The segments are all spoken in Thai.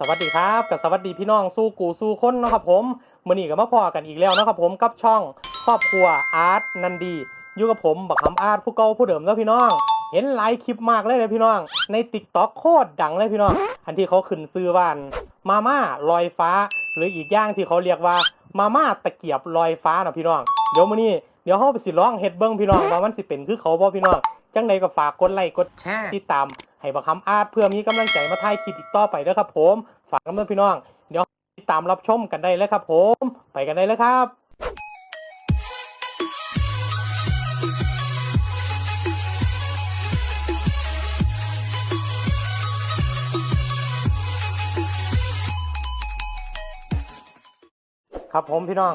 สวัสดีครับกับสวัสดีพี่น้องสู้กูสู้คนนะครับผมมื่อนี้ก็มาพอกันอีกแล้วนะครับผมกับช่องครอบครัวอาร์ตนันดีอยู่กับผมบักคำอาร์ตผู้เก่าผู้เดิมแล้วพี่น้อง เห็นหลายคลิปมากเลยเลยพี่น้อง ในติ๊กต็อกโคตรดังเลยพี่น้อง อันที่เขาขึ้นซื้อว่านมาม่าลอยฟ้า หรืออีกอย่างที่เขาเรียกว่ามาม่าตะเกียบลอยฟ้านะพี่น้องเดี๋ยวมือนี้เดี๋ยวเฮาไปสิลองเฮ็ดเบิ่งพี่น้องว่ามันสิเป็นคือเขาบ่พี่น้องจังใดก็ฝากกดไลค์กดแช่ติดตาม ให้บักคำอาร์ตเพื่อมีกำลังใจมาถ่ายคลิปอีกต่อไปเด้อครับผม ฝากกันด้วยพี่น้อง เดี๋ยวติดตามรับชมกันได้เลยครับผม ไปกันได้เลยครับครับผมพี่น้อง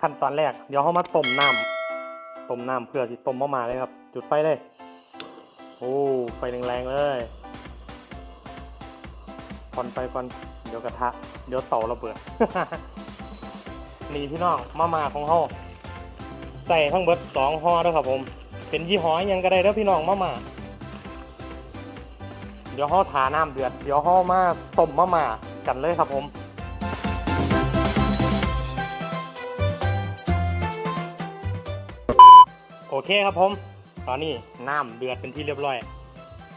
ขั้นตอนแรกเดี๋ยวเขามาต้มน้ำต้มน้ำเพื่อสิต้มมามาเลยครับ จุดไฟเลย โอ้ไฟแรงๆเลยควันไฟควันเดี๋ยวกระทะ เดี๋ยวเตาระเบิด นี่พี่น้องมามาของเขาใส่ทั้งเบิดสองห่อแล้วครับผม เป็นยี่ห้อยังก็ได้แล้วพี่น้องมามาเดี๋ยวห่อทาน้ำเดือด เดี๋ยวห่อมาต้มมามากันเลยครับผมโอเคครับผม ตอนนี้น้ำเดือดเป็นที่เรียบร้อย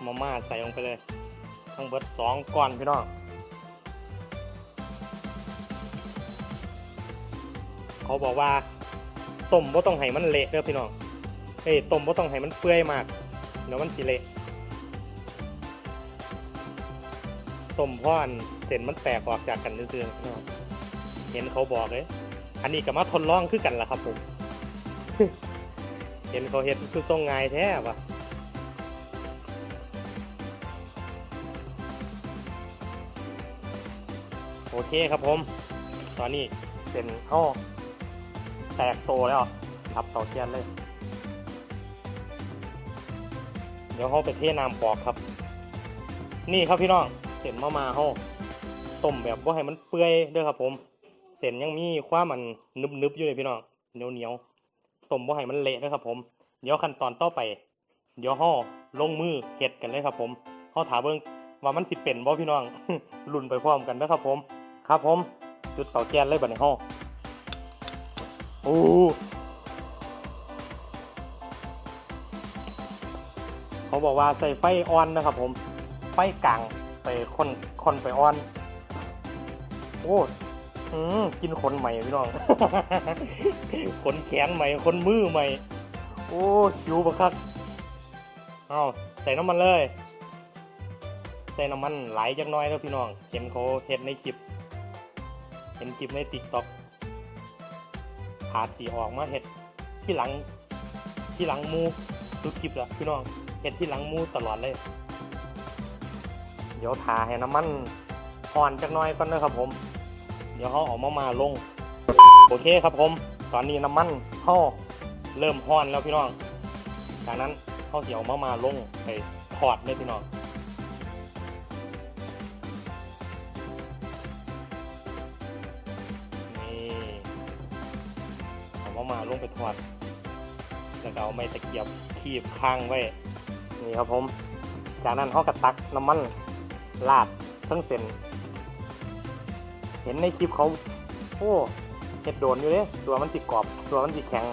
มาม่าใส่ลงไปเลย ทั้งเบิดสองก้อนพี่น้องเขาบอกว่าต้มบ่ต้องให้มันเละเด้อพี่น้องเอ้ยต้มบ่ต้องให้มันเปื่อยมากเดี๋ยวมันสิเละต้มพราะอันเส้นมันแตกออกจากกันซื่อๆพี่น้องเห็นเขาบอกเลย อันนี้ก็มาทดลองคือกันล่ะครับผม ห็นเขาเห็นคือทรงง่ายแท้ปะโอเคครับผม ตอนนี้เส้นเอาแตกโตแล้วรับเตาเทียนเลย เดี๋ยวเขาไปเทน้ำปอกครับ นี่ครับพี่น้องเส้นมามาเขาต้มแบบว่าให้มันเปื่อยเด้วยครับผมเส้นยังมีความมันนึบๆอยู่เลยพี่น้องเหนียวเหนียวๆ ต้มว่าให้มันเละนะครับผมเดี๋ยวขั้นตอนต่อไป เดี๋ยวห่อลงมือเห็ดกันเลยครับผมห่อถาเบิ้งว่ามันสิเป็นบ่พี่น้องลุ่นไปพร้อมกันนะครับผม ครับผม จุดเตาแก๊สเลยบัดนี้ห่อโอ้เขาบอกว่าใส่ไฟอ่อนนะครับผม ไฟกลางไปคนคนไปอ่อน โอ้ อืมกินขนใหม่พี่น้องขนแขนใหม่ขนมือใหม่ โอ้ชิวบักคักเอาใส่น้ำมันเลย ใส่น้ำมันไหลจักน้อยแล้วพี่น้องเห็นเขาเห็นในคลิป เห็นคลิปในติ๊กต็อกอาจสีออกมาเห็ดที่หลังที่หลังมูสุดคลิปละพี่น้องเห็ดที่หลังมูตลอดเลย เดี๋ยวทาให้น้ำมันอ่อนจักน้อยก่อนนะครับผม เดี๋ยวเขาออกมามาลง โอเคครับผม ตอนนี้น้ำมันเขาเริ่มห้อนแล้วพี่น้อง จากนั้นเขาเสียวมามาลงไปทอดเลยพี่น้องนี่เอามามาลงไปทอดแล้วก็เอาไม้ตะเกียบคีบข้างไว้นี่ครับผม จากนั้นเขาก็ตักน้ำมันลาดทั้งเส้น เห็นในคลิปเขาโอ้เห็ดโดนอยู่เด้ส่วมันสิกรอบส่วมันสิแข็ง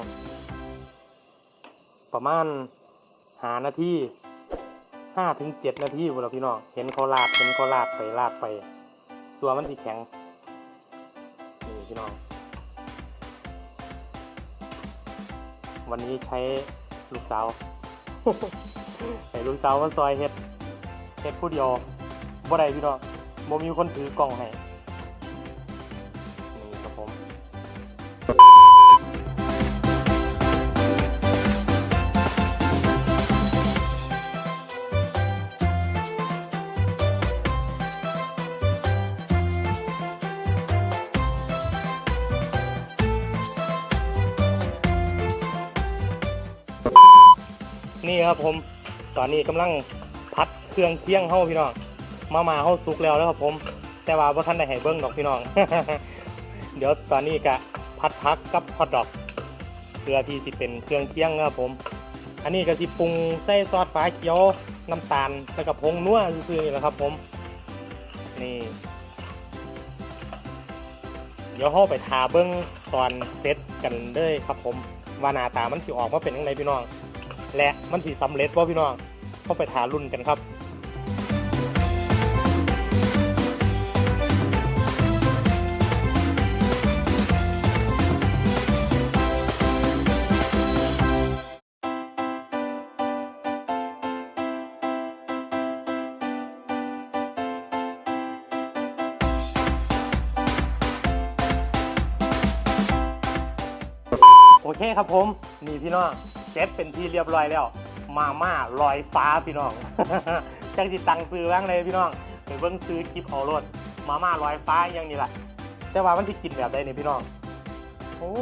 ประมาณหานาทีห้าถึงเจ็ดนาทีพวกเราพี่น้องเห็นเขาลาดเห็นเขาลาดไปลาดไปส่วมันสิแข็งนี่พี่น้อง วันนี้ใช้ลูกสาวใช้ลูกสาวมาซอยเห็ดเห็ดผู้เดียวบ่ได้พี่น้องบ่มีคนถือกล่องให้ นี่ครับผม ตอนนี้กำลังพัดเครื่องเคียงเฮาพี่น้อง มามาเฮาสุกแล้วแล้วครับผม แต่ว่าพ่ท่านได้ให้เบิ้งดอกพี่น้อง เดี๋ยวตอนนี้กะ ผัดผักกับฮอทดอกเพื่อที่สิเป็นเครื่องเคียงนะครับผม อันนี้ก็สิปรุงใส่ซอสฟ้าเขียวน้ำตาลแล้วก็ผงนัวซื่อๆนี่แหละครับผมนี่เดี๋ยวเข้าไปทาเบิ้งตอนเซตกันเลยครับผมว่าหน้าตามันสิออกมาเป็นยังไงพี่น้อง และมันสิสำเร็จว่าพี่น้องเข้าไปทารุ่นกันครับ เคครับผม นี่พี่น้องเซตเป็นที่เรียบร้อยแล้ว มาม่าลอยฟ้าพี่น้องจังจิตตังซื้อบ้างเลยพี่น้องไปเบิ่งซื้อคลิปเอารถมาม่าลอยฟ้าอย่างนี้แหละแต่ว่ามันสิกินแบบใดเนี่ยพี่น้องโอ้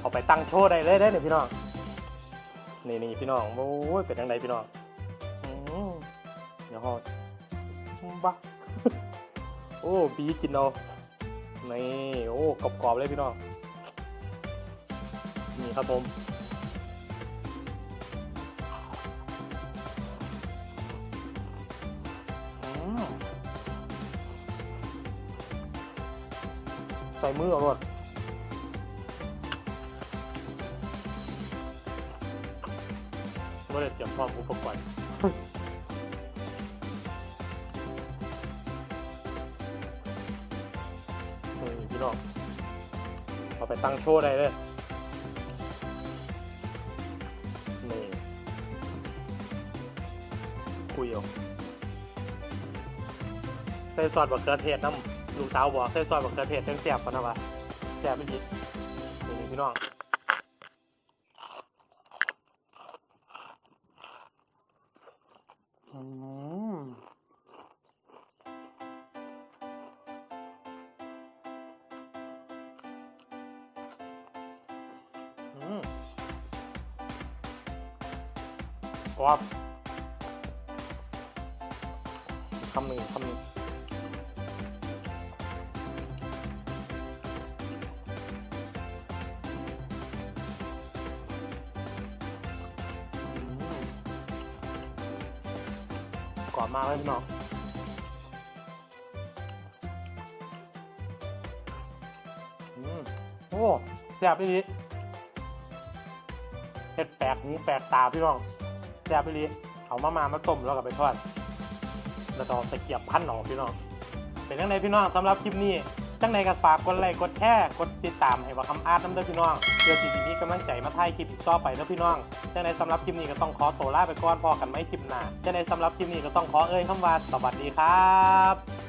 เอาไปตั้งโชว์ได้เลยได้เนี่ยพี่น้องนี่นี่พี่น้องโอ้ยเป็นยังไงพี่น้องเดี๋ยวฮอดบ้าโอ้บีกินเอานี่โอ้กรอบๆเลยพี่น้อง นี่ครับผมใส่มือเอารวดว่าจะเตรียมพร้อมอุปกรณ์พี่น้องเอาไปตั้งโชว์ได้เลย ยเอาใส่ซอสบักเขือเทศน้ำลูกสาวบอกใส่ซอสบักเขือเทศจังแซ่บปะนะวะแซ่บไม่ดีนี่นี่พี่น้องอืมอืมกรอบ คำหนึ่งคำหนึ่งอืมกรอบมากเลยพี่น้องอืมโอ้แซ่บอีหลีเห็ดแปลกหูแปลกตาพี่น้องแซ่บไปรีเอามามามาต้มแล้วก็ไปทอด แล้วก็เอาตะเกียบพันหนอกพี่น้องเป็นยังไงพี่น้องสำหรับคลิปนี้จังในก็ฝากกดไลค์กดแชร์กดติดตามให้ว่าคำอาร์ตน้ำเด้อพี่น้องเพื่อที่จะมีกำลังใจมาถ่ายคลิปอีกต่อไปนะพี่น้องจังในสำหรับคลิปนี้ก็ต้องขอตัวลาไปก่อนพอกันไม่คลิปหน้าจังในสำหรับคลิปนี้ก็ต้องขอเอ่ยคำว่าสวัสดีครับ